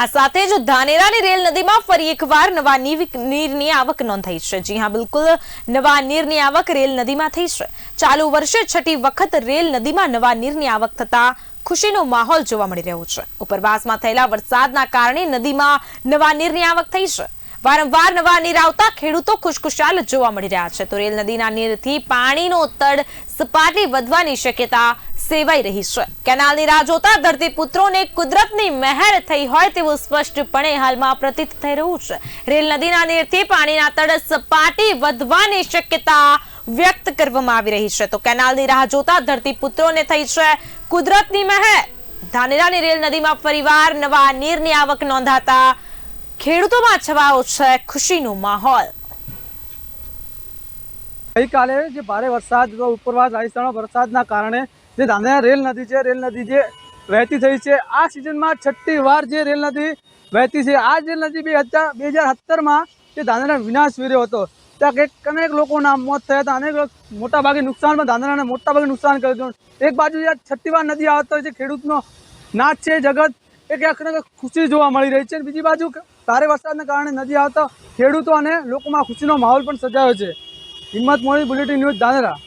આ સાથે જ ધાનેરાની રેલ નદીમાં ફરી એકવાર નવા નીરની આવક નોંધાઈ છે. જી હા, બિલકુલ નવા નીરની આવક રેલ નદીમાં થઈ છે. ચાલુ વર્ષે છઠ્ઠી વખત રેલ નદીમાં નવા નીરની આવક થતા ખુશીનો માહોલ જોવા મળી રહ્યો છે. ઉપરવાસમાં થયેલા વરસાદના કારણે નદીમાં નવા નીરની આવક થઈ છે. વારંવાર નવા નીર આવતા ખેડૂતો ખુશખુશાલ જોવા મળી રહ્યા છે. તો રેલ નદીના નીરથી પાણીનો તળ સપાટી વધવાની શક્યતા સેવાઈ રહી છે. કેનાલની રાહ જોતા ધરતીપુત્રોને કુદરતની મહેર થઈ હોય તેવું સ્પષ્ટપણે હાલમાં પ્રતીત થઈ રહ્યું છે. રેલ નદીના નીરથી પાણીના તળ સપાટી વધવાની શક્યતા વ્યક્ત કરવામાં આવી રહી છે. તો કેનાલની રાહ જોતા ધરતીપુત્રોને થઈ છે કુદરતની મહેર. ધાનેરાની રેલ નદીમાં ફરીવાર નવા નીરની આવક નોંધાતા ખેડૂતોમાં છવાયો છે ખુશીનો માહોલ. ગઈકાલે જે ભારે વરસાદ, ઉપરવાસ રાજસ્થાનમાં વરસાદના કારણે જે ધાનેરા રેલ નદી છે, રેલ નદી જે વહેતી થઈ છે, આ સિઝનમાં છઠ્ઠી વાર જે રેલ નદી વહેતી છે, આ રેલ નદી બે હજાર બે હજાર સત્તરમાં જે ધાનેરા વિનાશ વીર્યો હતો. ત્યાં કંઈક અનેક લોકોના મોત થયા હતા, અનેક મોટાભાગે નુકસાનમાં ધાનેરાને મોટાભાગે નુકસાન કર્યું એક બાજુ જે છઠ્ઠી વાર નદી આવતો છે, ખેડૂતનો નાચ છે, જગત એ ક્યાંક ખુશી જોવા મળી રહી છે, અને બીજી બાજુ ભારે વરસાદના કારણે નદી આવતા ખેડૂતો અને લોકોમાં ખુશીનો માહોલ પણ સર્જાયો છે. હિંમત મોડી, બુલેટિન ન્યૂઝ ધાનેરા